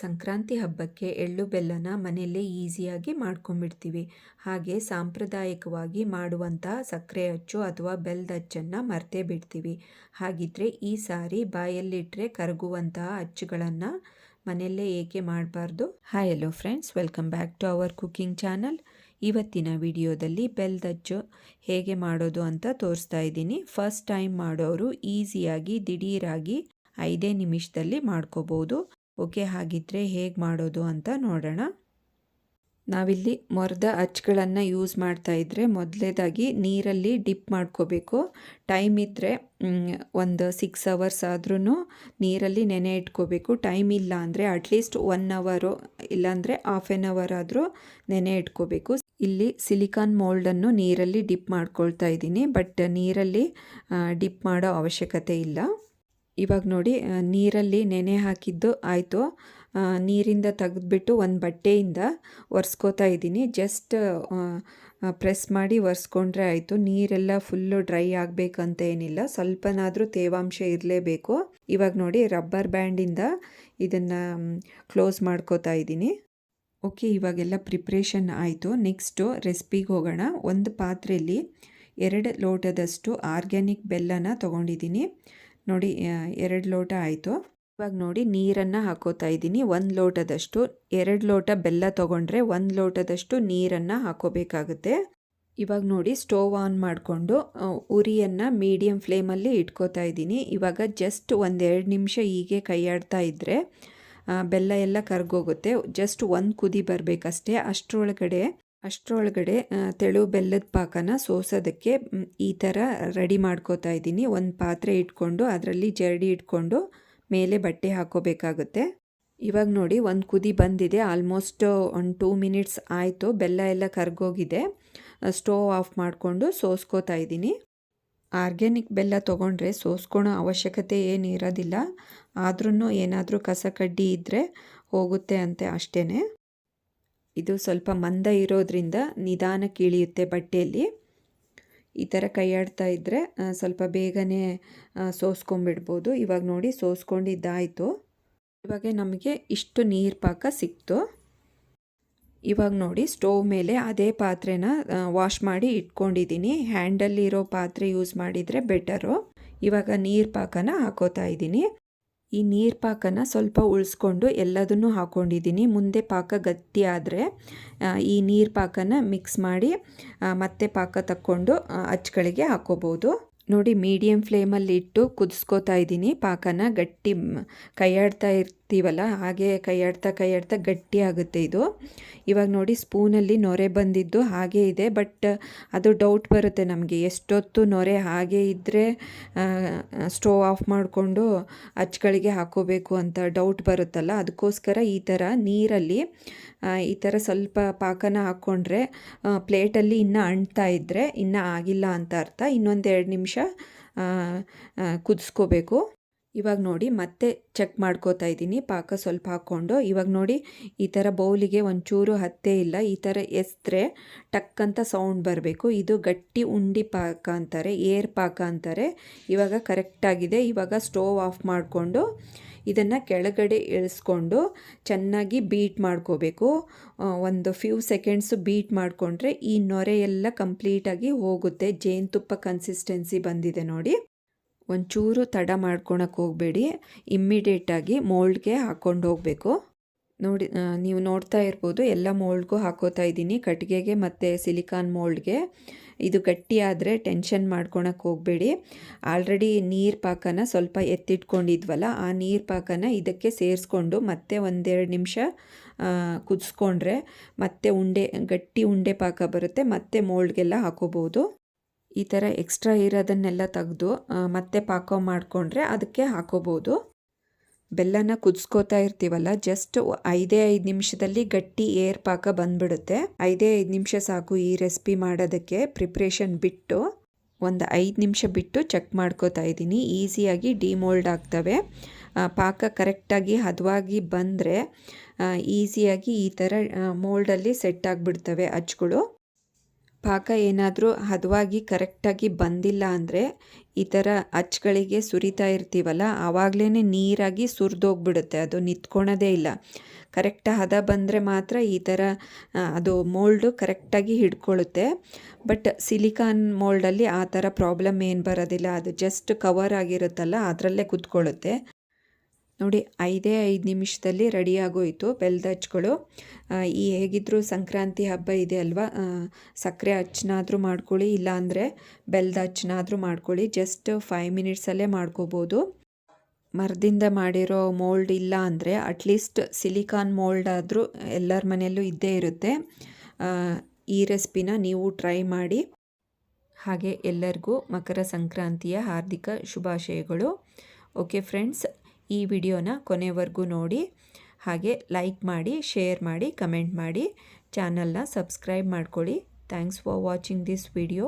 ಸಂಕ್ರಾಂತಿ ಹಬ್ಬಕ್ಕೆ ಎಳ್ಳು ಬೆಲ್ಲನ ಮನೆಯಲ್ಲೇ ಈಸಿಯಾಗಿ ಮಾಡ್ಕೊಂಡ್ಬಿಡ್ತೀವಿ. ಹಾಗೆ ಸಾಂಪ್ರದಾಯಿಕವಾಗಿ ಮಾಡುವಂತಹ ಸಕ್ಕರೆ ಅಚ್ಚು ಅಥವಾ ಬೆಲ್ಲದ ಅಚ್ಚನ್ನು ಮರ್ತೇ ಬಿಡ್ತೀವಿ. ಹಾಗಿದ್ರೆ ಈ ಸಾರಿ ಬಾಯಲ್ಲಿಟ್ಟರೆ ಕರಗುವಂತಹ ಅಚ್ಚುಗಳನ್ನು ಮನೆಯಲ್ಲೇ ಏಕೆ ಮಾಡಬಾರ್ದು? Hi hello friends welcome back to our cooking channel ಇವತ್ತಿನ ವಿಡಿಯೋದಲ್ಲಿ ಬೆಲ್ದಜ್ಜು ಹೇಗೆ ಮಾಡೋದು ಅಂತ ತೋರಿಸ್ತಾ ಇದ್ದೀನಿ. ಫಸ್ಟ್ ಟೈಮ್ ಮಾಡೋರು ಈಸಿಯಾಗಿ, ದಿಢೀರಾಗಿ ಐದೇ ನಿಮಿಷದಲ್ಲಿ ಮಾಡ್ಕೋಬೋದು. ಓಕೆ ಹಾಗಿದ್ದರೆ ಹೇಗೆ ಮಾಡೋದು ಅಂತ ನೋಡೋಣ. ನಾವಿಲ್ಲಿ ಮೊರದ ಅಚ್ಚುಗಳನ್ನು ಯೂಸ್ ಮಾಡ್ತಾ ಇದ್ದರೆ ಮೊದಲೇದಾಗಿ ನೀರಲ್ಲಿ ಡಿಪ್ ಮಾಡ್ಕೋಬೇಕು. ಟೈಮ್ ಇದ್ದರೆ ಒಂದು ಸಿಕ್ಸ್ ಅವರ್ಸ್ ಆದ್ರೂ ನೀರಲ್ಲಿ ನೆನೆ ಇಟ್ಕೋಬೇಕು. ಟೈಮ್ ಇಲ್ಲ ಅಂದರೆ ಅಟ್ಲೀಸ್ಟ್ ಒನ್ ಅವರು ಇಲ್ಲಾಂದರೆ ಹಾಫ್ ಆನ್ ಅವರ್ ಆದರೂ ನೆನೆ ಇಟ್ಕೋಬೇಕು. ಇಲ್ಲಿ ಸಿಲಿಕಾನ್ ಮೋಲ್ಡನ್ನು ನೀರಲ್ಲಿ ಡಿಪ್ ಮಾಡ್ಕೊಳ್ತಾ ಇದ್ದೀನಿ ಬಟ್ ನೀರಲ್ಲಿ ಡಿಪ್ ಮಾಡೋ ಅವಶ್ಯಕತೆ ಇಲ್ಲ. ಇವಾಗ ನೋಡಿ ನೀರಲ್ಲಿ ನೆನೆ ಹಾಕಿದ್ದು ಆಯಿತು. ನೀರಿಂದ ತೆಗೆದ್ಬಿಟ್ಟು ಒಂದು ಬಟ್ಟೆಯಿಂದ ಒರೆಸ್ಕೋತಾ ಇದ್ದೀನಿ. ಜಸ್ಟ್ ಪ್ರೆಸ್ ಮಾಡಿ ಒರೆಸ್ಕೊಂಡ್ರೆ ಆಯಿತು. ನೀರೆಲ್ಲ ಫುಲ್ಲು ಡ್ರೈ ಆಗಬೇಕಂತ ಏನಿಲ್ಲ. ಸ್ವಲ್ಪನಾದರೂ ತೇವಾಂಶ ಇರಲೇಬೇಕು. ಇವಾಗ ನೋಡಿ ರಬ್ಬರ್ ಬ್ಯಾಂಡಿಂದ ಇದನ್ನು ಕ್ಲೋಸ್ ಮಾಡ್ಕೋತಾ ಇದ್ದೀನಿ. ಓಕೆ, ಇವಾಗೆಲ್ಲ ಪ್ರಿಪ್ರೇಷನ್ ಆಯಿತು. ನೆಕ್ಸ್ಟು ರೆಸಿಪಿಗೆ ಹೋಗೋಣ. ಒಂದು ಪಾತ್ರೆಯಲ್ಲಿ ಎರಡು ಲೋಟದಷ್ಟು ಆರ್ಗ್ಯಾನಿಕ್ ಬೆಲ್ಲನ ತೊಗೊಂಡಿದ್ದೀನಿ. ನೋಡಿ ಎರಡು ಲೋಟ ಆಯಿತು. ಇವಾಗ ನೋಡಿ, ನೀರನ್ನು ಹಾಕೋತಾ ಇದ್ದೀನಿ. ಒಂದು ಲೋಟದಷ್ಟು, ಎರಡು ಲೋಟ ಬೆಲ್ಲ ತೊಗೊಂಡ್ರೆ ಒಂದು ಲೋಟದಷ್ಟು ನೀರನ್ನು ಹಾಕೋಬೇಕಾಗುತ್ತೆ. ಇವಾಗ ನೋಡಿ, ಸ್ಟೋವ್ ಆನ್ ಮಾಡಿಕೊಂಡು ಉರಿಯನ್ನು ಮೀಡಿಯಮ್ ಫ್ಲೇಮಲ್ಲಿ ಇಟ್ಕೋತಾ ಇದ್ದೀನಿ. ಇವಾಗ ಜಸ್ಟ್ ಒಂದೆರಡು ನಿಮಿಷ ಹೀಗೆ ಕೈಯಾಡ್ತಾ ಇದ್ದರೆ ಬೆಲ್ಲ ಎಲ್ಲ ಕರ್ಗೋಗುತ್ತೆ. ಜಸ್ಟ್ ಒಂದು ಕುದಿ ಬರಬೇಕಷ್ಟೇ. ಅಷ್ಟರೊಳಗಡೆ ಅಷ್ಟರೊಳಗಡೆ ತೆಳು ಬೆಲ್ಲದ ಪಾಕನ ಸೋಸೋದಕ್ಕೆ ಈ ಥರ ರೆಡಿ ಮಾಡ್ಕೋತಾ ಇದ್ದೀನಿ. ಒಂದು ಪಾತ್ರೆ ಇಟ್ಕೊಂಡು, ಅದರಲ್ಲಿ ಜರಡಿ ಇಟ್ಕೊಂಡು ಮೇಲೆ ಬಟ್ಟೆ ಹಾಕೋಬೇಕಾಗುತ್ತೆ. ಇವಾಗ ನೋಡಿ, ಒಂದು ಕುದಿ ಬಂದಿದೆ. ಆಲ್ಮೋಸ್ಟ್ ಒಂದು ಟೂ ಮಿನಿಟ್ಸ್ ಆಯಿತು. ಬೆಲ್ಲ ಎಲ್ಲ ಕರ್ಗೋಗಿದೆ. ಸ್ಟೋವ್ ಆಫ್ ಮಾಡಿಕೊಂಡು ಸೋಸ್ಕೋತಾ ಇದ್ದೀನಿ. ಆರ್ಗ್ಯಾನಿಕ್ ಬೆಲ್ಲ ತೊಗೊಂಡ್ರೆ ಸೋಸ್ಕೊಳೋ ಅವಶ್ಯಕತೆ ಏನು ಇರೋದಿಲ್ಲ. ಆದ್ರೂ ಏನಾದರೂ ಕಸ ಕಡ್ಡಿ ಇದ್ದರೆ ಹೋಗುತ್ತೆ ಅಂತೆ ಅಷ್ಟೇ ಇದು ಸ್ವಲ್ಪ ಮಂದ ಇರೋದ್ರಿಂದ ನಿಧಾನ ಕೀಳಿಯುತ್ತೆ ಬಟ್ಟೆಯಲ್ಲಿ. ಈ ಥರ ಕೈಯಾಡ್ತಾ ಇದ್ದರೆ ಸ್ವಲ್ಪ ಬೇಗನೆ ಸೋಸ್ಕೊಂಬಿಡ್ಬೋದು ಇವಾಗ ನೋಡಿ ಸೋಸ್ಕೊಂಡಿದ್ದಾಯಿತು. ಇವಾಗ ನಮಗೆ ಇಷ್ಟು ನೀರು ಪಾಕ ಸಿಕ್ತು. ಇವಾಗ ನೋಡಿ ಸ್ಟೋವ್ ಮೇಲೆ ಅದೇ ಪಾತ್ರೆನ ವಾಶ್ ಮಾಡಿ ಇಟ್ಕೊಂಡಿದ್ದೀನಿ. ಹ್ಯಾಂಡಲ್ಲಿರೋ ಪಾತ್ರೆ ಯೂಸ್ ಮಾಡಿದರೆ ಬೆಟರು. ಇವಾಗ ನೀರು ಪಾಕನ ಹಾಕೋತಾ ಇದ್ದೀನಿ. ಈ ನೀರು ಪಾಕನ ಸ್ವಲ್ಪ ಉಳಿಸ್ಕೊಂಡು ಎಲ್ಲದನ್ನು ಹಾಕ್ಕೊಂಡಿದ್ದೀನಿ ಮುಂದೆ ಪಾಕ ಗಟ್ಟಿ ಆದರೆ ಈ ನೀರು ಪಾಕನ ಮಿಕ್ಸ್ ಮಾಡಿ ಮತ್ತೆ ಪಾಕ ತಕ್ಕೊಂಡು ಅಚ್ಚುಗಳಿಗೆ ಹಾಕೋಬೋದು. ನೋಡಿ ಮೀಡಿಯಮ್ ಫ್ಲೇಮಲ್ಲಿ ಇಟ್ಟು ಕುದಿಸ್ಕೋತಾ ಇದ್ದೀನಿ ಪಾಕನ ಗಟ್ಟಿ ಕೈಯಾಡ್ತಾ ಇರ್ತೀವಲ್ಲ ಹಾಗೆ ಕೈ ಆಡ್ತಾ ಕೈ ಆಡ್ತಾ ಗಟ್ಟಿ ಆಗುತ್ತೆ ಇದು. ಇವಾಗ ನೋಡಿ ಸ್ಪೂನಲ್ಲಿ ನೊರೆ ಬಂದಿದ್ದು ಹಾಗೇ ಇದೆ, ಬಟ್ ಅದು ಡೌಟ್ ಬರುತ್ತೆ ನಮಗೆ. ಎಷ್ಟೊತ್ತು ನೊರೆ ಹಾಗೆ ಇದ್ದರೆ ಸ್ಟೋವ್ ಆಫ್ ಮಾಡಿಕೊಂಡು ಅಚ್ಚುಗಳಿಗೆ ಹಾಕೋಬೇಕು ಅಂತ ಡೌಟ್ ಬರುತ್ತಲ್ಲ, ಅದಕ್ಕೋಸ್ಕರ ಈ ಥರ ನೀರಲ್ಲಿ ಈ ಥರ ಸ್ವಲ್ಪ ಪಾಕನ ಹಾಕ್ಕೊಂಡ್ರೆ ಪ್ಲೇಟಲ್ಲಿ ಇನ್ನೂ ಅಂಟ್ತಾ ಇದ್ದರೆ ಇನ್ನೂ ಆಗಿಲ್ಲ ಅಂತ ಅರ್ಥ. ಇನ್ನೊಂದು ನಿಮಿಷ ಕುದಿಸ್ಕೋಬೇಕು. ಇವಾಗ ನೋಡಿ ಮತ್ತೆ ಚೆಕ್ ಮಾಡ್ಕೋತಾ ಇದ್ದೀನಿ. ಪಾಕ ಸ್ವಲ್ಪ ಹಾಕ್ಕೊಂಡು. ಇವಾಗ ನೋಡಿ ಈ ಥರ ಬೌಲಿಗೆ ಒಂಚೂರು ಹತ್ತೇ ಇಲ್ಲ, ಈ ಥರ ಎಸ್ತ್ರೆ ಟಕ್ ಅಂತ ಸೌಂಡ್ ಬರಬೇಕು. ಇದು ಗಟ್ಟಿ ಉಂಡಿ ಪಾಕ ಅಂತಾರೆ, ಏರ್ ಪಾಕ ಅಂತಾರೆ. ಇವಾಗ ಕರೆಕ್ಟಾಗಿದೆ ಇವಾಗ ಸ್ಟೋವ್ ಆಫ್ ಮಾಡಿಕೊಂಡು ಇದನ್ನು ಕೆಳಗಡೆ ಇಳಿಸ್ಕೊಂಡು ಚೆನ್ನಾಗಿ ಬೀಟ್ ಮಾಡ್ಕೋಬೇಕು. ಒಂದು ಫ್ಯೂ ಸೆಕೆಂಡ್ಸು ಬೀಟ್ ಮಾಡಿಕೊಂಡ್ರೆ ಈ ನೊರೆ ಎಲ್ಲ ಕಂಪ್ಲೀಟಾಗಿ ಹೋಗುತ್ತೆ. ಜೇನುತುಪ್ಪ ಕನ್ಸಿಸ್ಟೆನ್ಸಿ ಬಂದಿದೆ ನೋಡಿ. ಒಂಚೂರು ತಡ ಮಾಡ್ಕೊಳಕ್ಕೆ ಹೋಗಬೇಡಿ. ಇಮ್ಮಿಡಿಯೇಟಾಗಿ ಮೋಲ್ಡ್ಗೆ ಹಾಕ್ಕೊಂಡು ಹೋಗಬೇಕು. ನೋಡಿ ನೀವು ನೋಡ್ತಾ ಇರ್ಬೋದು, ಎಲ್ಲ ಮೋಲ್ಡ್ಗೂ ಹಾಕೋತಾ ಇದ್ದೀನಿ. ಕಟ್ಟಿಗೆಗೆ ಮತ್ತು ಸಿಲಿಕಾನ್ ಮೋಲ್ಡ್ಗೆ ಇದು ಗಟ್ಟಿಯಾದರೆ ಟೆನ್ಷನ್ ಮಾಡ್ಕೊಳಕ್ಕೆ ಹೋಗಬೇಡಿ. ಆಲ್ರೆಡಿ ನೀರು ಪಾಕನ ಸ್ವಲ್ಪ ಎತ್ತಿಟ್ಕೊಂಡಿದ್ವಲ್ಲ, ಆ ನೀರು ಪಾಕನ ಇದಕ್ಕೆ ಸೇರಿಸ್ಕೊಂಡು ಮತ್ತೆ ಒಂದೆರಡು ನಿಮಿಷ ಕುದಿಸ್ಕೊಂಡ್ರೆ ಮತ್ತೆ ಉಂಡೆ, ಗಟ್ಟಿ ಉಂಡೆ ಪಾಕ ಬರುತ್ತೆ, ಮತ್ತೆ ಮೋಲ್ಡ್ಗೆಲ್ಲ ಹಾಕೋಬೋದು ಈ ಥರ ಎಕ್ಸ್ಟ್ರಾ ಇರೋದನ್ನೆಲ್ಲ ತೆಗೆದು ಮತ್ತೆ ಪಾಕ ಮಾಡಿಕೊಂಡ್ರೆ ಅದಕ್ಕೆ ಹಾಕೋಬೋದು. ಬೆಲ್ಲನ ಕುದಿಸ್ಕೋತಾ ಇರ್ತೀವಲ್ಲ ಜಸ್ಟ್ ಐದೇ ಐದು ನಿಮಿಷದಲ್ಲಿ ಗಟ್ಟಿ ಏರ್ ಪಾಕ ಬಂದ್ಬಿಡುತ್ತೆ. ಐದೇ ಐದು ನಿಮಿಷ ಸಾಕು ಈ ರೆಸಿಪಿ ಮಾಡೋದಕ್ಕೆ ಪ್ರಿಪ್ರೇಷನ್ ಬಿಟ್ಟು, ಒಂದು ಐದು ನಿಮಿಷ ಬಿಟ್ಟು ಚೆಕ್ ಮಾಡ್ಕೋತಾ ಇದ್ದೀನಿ. ಈಸಿಯಾಗಿ ಡಿಮೋಲ್ಡ್ ಆಗ್ತವೆ. ಪಾಕ ಕರೆಕ್ಟಾಗಿ ಹದವಾಗಿ ಬಂದರೆ ಈಸಿಯಾಗಿ ಈ ಥರ ಮೋಲ್ಡಲ್ಲಿ ಸೆಟ್ ಆಗಿಬಿಡ್ತವೆ ಅಚ್ಚುಗಳು ಪಾಕ ಏನಾದರೂ ಹದವಾಗಿ ಕರೆಕ್ಟಾಗಿ ಬಂದಿಲ್ಲ ಅಂದರೆ ಈ ಥರ ಅಚ್ಚುಗಳಿಗೆ ಸುರಿತಾ ಇರ್ತೀವಲ್ಲ ಆವಾಗಲೇ ನೀರಾಗಿ ಸುರಿದೋಗ್ಬಿಡುತ್ತೆ, ಅದು ನಿಂತ್ಕೊಳೋದೇ ಇಲ್ಲ. ಕರೆಕ್ಟ್ ಹದ ಬಂದರೆ ಮಾತ್ರ ಈ ಥರ ಅದು ಮೋಲ್ಡು ಕರೆಕ್ಟಾಗಿ ಹಿಡ್ಕೊಳ್ಳುತ್ತೆ ಬಟ್ ಸಿಲಿಕಾನ್ ಮೋಲ್ಡಲ್ಲಿ ಆ ಥರ ಪ್ರಾಬ್ಲಮ್ ಏನು ಬರೋದಿಲ್ಲ, ಅದು ಜಸ್ಟ್ ಕವರ್ ಆಗಿರುತ್ತಲ್ಲ, ಅದರಲ್ಲೇ ಕುತ್ಕೊಳ್ಳುತ್ತೆ ನೋಡಿ, ಐದೇ ಐದು ನಿಮಿಷದಲ್ಲಿ ರೆಡಿ ಆಗೋಯಿತು ಬೆಲ್ಲದ ಹಚ್ಗಳು ಈ ಹೇಗಿದ್ದರೂ ಸಂಕ್ರಾಂತಿ ಹಬ್ಬ ಇದೆ ಅಲ್ವಾ? ಸಕ್ಕರೆ ಹಚ್ಚನಾದರೂ ಮಾಡ್ಕೊಳ್ಳಿ, ಇಲ್ಲಾಂದರೆ ಬೆಲ್ಲದ ಹಚ್ಚನಾದರೂ ಮಾಡ್ಕೊಳ್ಳಿ. ಜಸ್ಟ್ ಫೈವ್ ಮಿನಿಟ್ಸಲ್ಲೇ ಮಾಡ್ಕೋಬೋದು. ಮರದಿಂದ ಮಾಡಿರೋ ಮೋಲ್ಡ್ ಇಲ್ಲ ಅಂದರೆ ಅಟ್ಲೀಸ್ಟ್ ಸಿಲಿಕಾನ್ ಮೋಲ್ಡ್ ಆದರೂ ಎಲ್ಲರ ಮನೆಯಲ್ಲೂ ಇದ್ದೇ ಇರುತ್ತೆ. ಈ ರೆಸಿಪಿನ ನೀವು ಟ್ರೈ ಮಾಡಿ. ಹಾಗೆ ಎಲ್ಲರಿಗೂ ಮಕರ ಸಂಕ್ರಾಂತಿಯ ಹಾರ್ದಿಕ ಶುಭಾಶಯಗಳು. ಓಕೆ ಫ್ರೆಂಡ್ಸ್ ಈ ವಿಡಿಯೋನ ಕೊನೆವರೆಗೂ ನೋಡಿ, ಹಾಗೆ ಲೈಕ್ ಮಾಡಿ ಶೇರ್ ಮಾಡಿ ಕಮೆಂಟ್ ಮಾಡಿ ಚಾನಲ್ನ ಸಬ್ಸ್ಕ್ರೈಬ್ ಮಾಡ್ಕೊಳ್ಳಿ. Thanks for watching this video